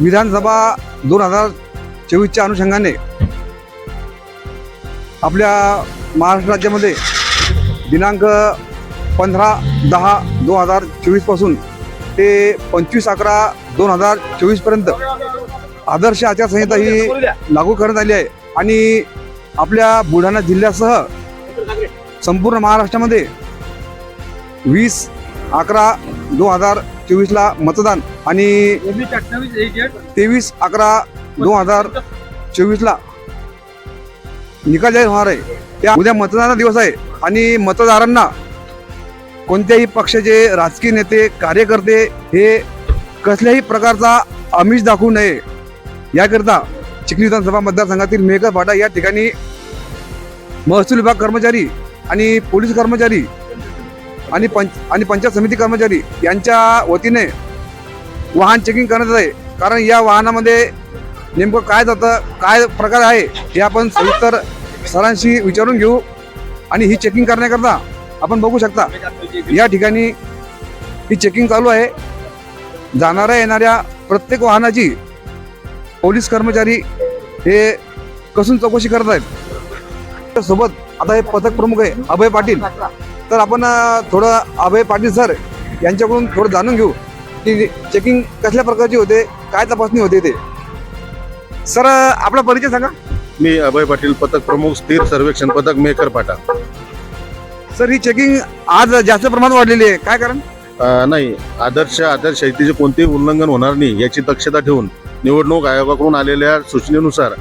विधानसभा दोन हजार चोवीसच्या अनुषंगाने आपल्या महाराष्ट्र राज्यामध्ये दिनांक पंधरा दहा दोन हजार चोवीसपासून ते पंचवीस अकरा दोन हजार चोवीसपर्यंत आदर्श आचारसंहिता ही लागू करण्यात आली आहे. आणि आपल्या बुलढाणा जिल्ह्यासह संपूर्ण महाराष्ट्रामध्ये वीस अकरा दोन हजार चोवीसला मतदान आणि तेवीस अकरा दोन हजार चोवीसला निकाल जाहीर होणार आहे. त्या उद्या मतदानाचा दिवस आहे आणि मतदारांना कोणत्याही पक्षाचे राजकीय नेते कार्यकर्ते हे कसल्याही प्रकारचा आमिष दाखवू नये. याकरिता चिखली विधानसभा मतदारसंघातील मेहकर फाटा या ठिकाणी महसूल विभाग कर्मचारी आणि पोलीस कर्मचारी आणि पंच आणि पंचायत समिती कर्मचारी यांच्या वतीने वाहन चेकिंग करण्यात आहे. कारण या वाहनामध्ये नेमकं काय जातं काय प्रकार आहे हे आपण सविस्तर सरांशी विचारून घेऊ. आणि ही चेकिंग करण्याकरता आपण बघू शकता या ठिकाणी ही चेकिंग चालू आहे. जाणाऱ्या येणाऱ्या प्रत्येक वाहनाची पोलीस कर्मचारी हे कसून चौकशी करत आहेत. सोबत आता हे पथक प्रमुख आहे अभय पाटील. तर आपण थोडं अभय पाटील सर यांच्याकडून थोडं जाणून घेऊ. की चेकिंग कसल्या प्रकारची होते? काय तपासणी होते ते? सर आपला परिचय सांगा. मी अभय पाटील पथक प्रमुख स्थिर सर्वेक्षण पथक मेकर पाटा. सर ही चेकिंग आज जास्त प्रमाणात वाढलेली आहे. काय कारण? अं, नाही. आदर्श आचारसंहितेचे कोणतेही उल्लंघन होणार नाही याची दक्षता ठेवून निवडणूक आयोगाकडून आलेल्या सूचनेनुसार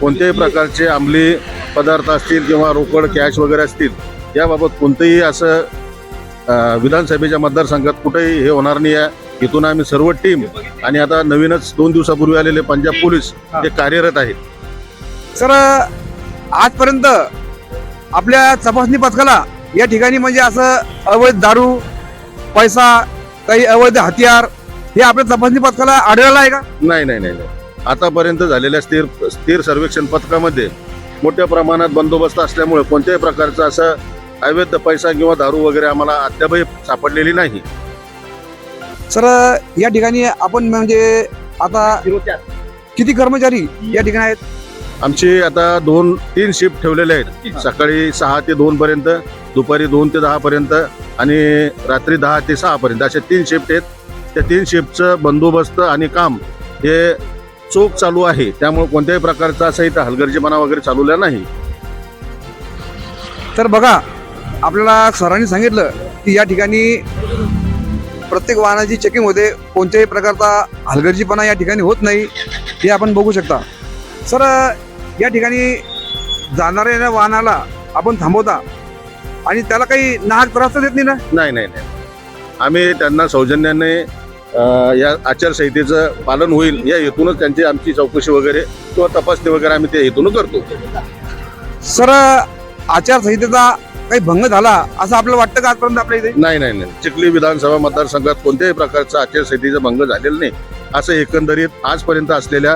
कोणत्याही प्रकारचे अंमली पदार्थ असतील किंवा रोकड कॅश वगैरे असतील याबाबत कोणतेही असं विधानसभेच्या मतदारसंघात कुठेही हे होणार नाही आहे. इथून आम्ही सर्व टीम आणि आता नवीनच दोन दिवसापूर्वी आलेले पंजाब पोलीस हे. कार्यरत आहेत. सर आजपर्यंत आपल्या तपासणी पथकाला या ठिकाणी म्हणजे असं अवैध दारू पैसा काही अवैध हत्यार हे आपल्या तपासणी पथकाला आढळलं आहे का? नाही नाही नाही नाही. आतापर्यंत झालेल्या स्थिर स्थिर सर्वेक्षण पथकामध्ये मोठ्या प्रमाणात बंदोबस्त असल्यामुळे कोणत्याही प्रकारचं असं अवैध पैसा किंवा दारू वगैरे आम्हाला अद्यापही सापडलेली नाही. सर या ठिकाणी आपण म्हणजे आता किती कर्मचारी या ठिकाणी आहेत? आमची आता दोन तीन शिफ्ट ठेवलेले आहेत. सकाळी सहा ते दोन पर्यंत दुपारी दोन ते दहा पर्यंत आणि रात्री दहा ते सहा पर्यंत. असे तीन शिफ्ट आहेत. त्या तीन शिफ्टचं बंदोबस्त आणि काम हे चोख चालू आहे. त्यामुळे कोणत्याही प्रकारचा असं इथं हलगर्जीपणा वगैरे चालवला नाही. तर बघा आपल्याला सरांनी सांगितलं की या ठिकाणी प्रत्येक वाहनाची चेकिंग होते. कोणत्याही प्रकारचा हलगर्जीपणा या ठिकाणी होत नाही. हे आपण बघू शकता. सर या ठिकाणी जाणाऱ्या वाहनाला आपण थांबवता आणि त्याला काही नाहक त्रास तर देत नाही ना? नाही नाही नाही. आम्ही त्यांना सौजन्याने या आचारसंहितेचं पालन होईल या हेतूनच त्यांची आमची चौकशी वगैरे किंवा तपासणी वगैरे आम्ही त्या हेतून करतो. सर आचारसंहितेचा काही भंग झाला असं आपल्याला वाटतं का आजपर्यंत आपल्या इथे? नाही नाही नाही. चिखली विधानसभा मतदारसंघात कोणत्याही प्रकारचा आचारसंहितेचा भंग झालेला नाही. असं एकंदरीत आजपर्यंत असलेल्या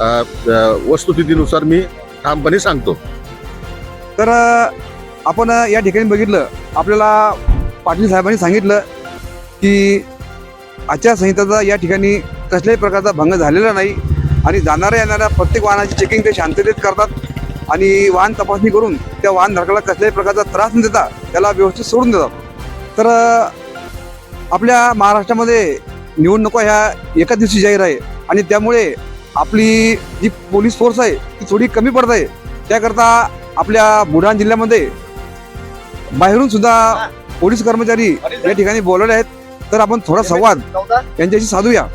अं, अं, वस्तुस्थितीनुसार मी ठामपणे सांगतो. तर आपण या ठिकाणी बघितलं आपल्याला पाटील साहेबांनी सांगितलं की आचारसंहितेचा या ठिकाणी कसल्याही प्रकारचा भंग झालेला नाही आणि जाणाऱ्या येणाऱ्या प्रत्येक वाहनाची चेकिंग ते शांततेत करतात. आणि वाहन तपासणी करून त्या वाहन धारकाला कसल्याही प्रकारचा त्रास न देता त्याला व्यवस्थित सोडून देतात. तर आपल्या महाराष्ट्रामध्ये निवडणुका ह्या एका दिवशी जाहीर आहे आणि त्यामुळे आपली जी पोलीस फोर्स आहे ती थोडी कमी पडत आहे. त्याकरता आपल्या बुलढाणा जिल्ह्यामध्ये बाहेरून सुद्धा पोलीस कर्मचारी या ठिकाणी बोलवले आहेत. तर आपण थोडा संवाद यांच्याशी साधूया.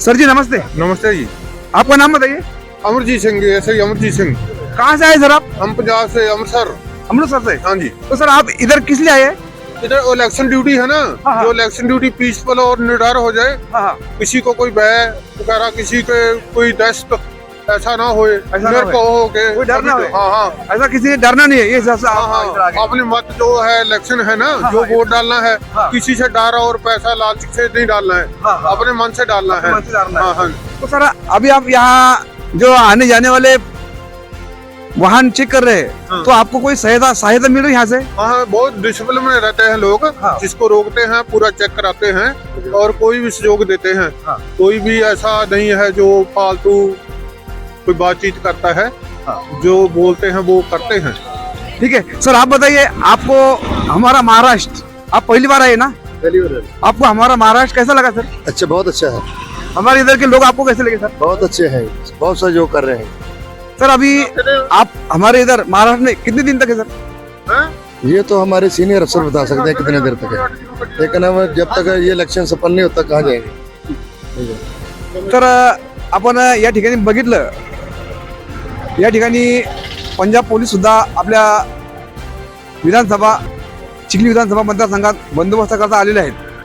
सर जी नमस्ते. नमस्ते जी. आपका नाम बताइए. अमरजीत सिंह ऐसे ही अमरजीत सिंह। कहाँ से आए सर आप? हम पंजाब से अमृतसर। अमृतसर से? हाँ जी। तो सर आप इधर किस लिए आए हैं? इधर इलेक्शन ड्यूटी है ना। हाँ, हाँ। जो इलेक्शन ड्यूटी पीसफुल और निडर हो जाए हाँ हाँ। किसी को कोई भय वगैरह किसी के कोई दस्त ऐसा ना होए। ना निरको हो के कोई डर ना होए। हाँ हाँ। ऐसा किसी ने डरना नहीं है। ये हिसाब से हाँ। आप इधर आ गए। अपनी मत जो है इलेक्शन है ना हाँ, जो हाँ, वोट डालना है हाँ। किसी से डर और पैसा लालच से नहीं डालना है। हाँ, हाँ। अपने मन से डालना है। मन से डालना है। हाँ हाँ। तो सर अभी आप यहाँ जो आने जाने वाले वाहन चेक कर रहे हैं हाँ। तो आपको कोई सहायता सहायता मिल रही है यहाँ से हाँ बहुत डिसिप्लिन में रहते हैं लोग हाँ। जिसको रोकते हैं पूरा चेक कराते हैं और कोई भी सहयोग देते हैं हाँ। कोई भी ऐसा नहीं है जो फालतू कोई बातचीत करता है हाँ। जो बोलते हैं वो करते हैं ठीक है सर आप बताइए आपको हमारा महाराष्ट्र आप पहली बार आए ना पहली बार आपको हमारा महाराष्ट्र कैसा लगा सर अच्छा बहुत अच्छा है हमारे इधर के लोग आपको कैसे लगे सर? बहुत अच्छे हैं बहुत सहयोग कर रहे हैं। सर अभी आप हमारे इधर महाराष्ट्र में कितने दिन तक है सर? ये तो हमारे सीनियर अफसर बता सकते हैं कितने देर तक है। लेकिन हम जब तक ये इलेक्शन सफल नहीं होता कहाँ जाएंगे? तर आपण या ठिकाणी बघितलं या ठिकाणी पंजाब पोलीस सुद्धा आपल्या विधानसभा चिखली विधानसभा मतदारसंघात बंदोबस्त करता आलेले आहेत.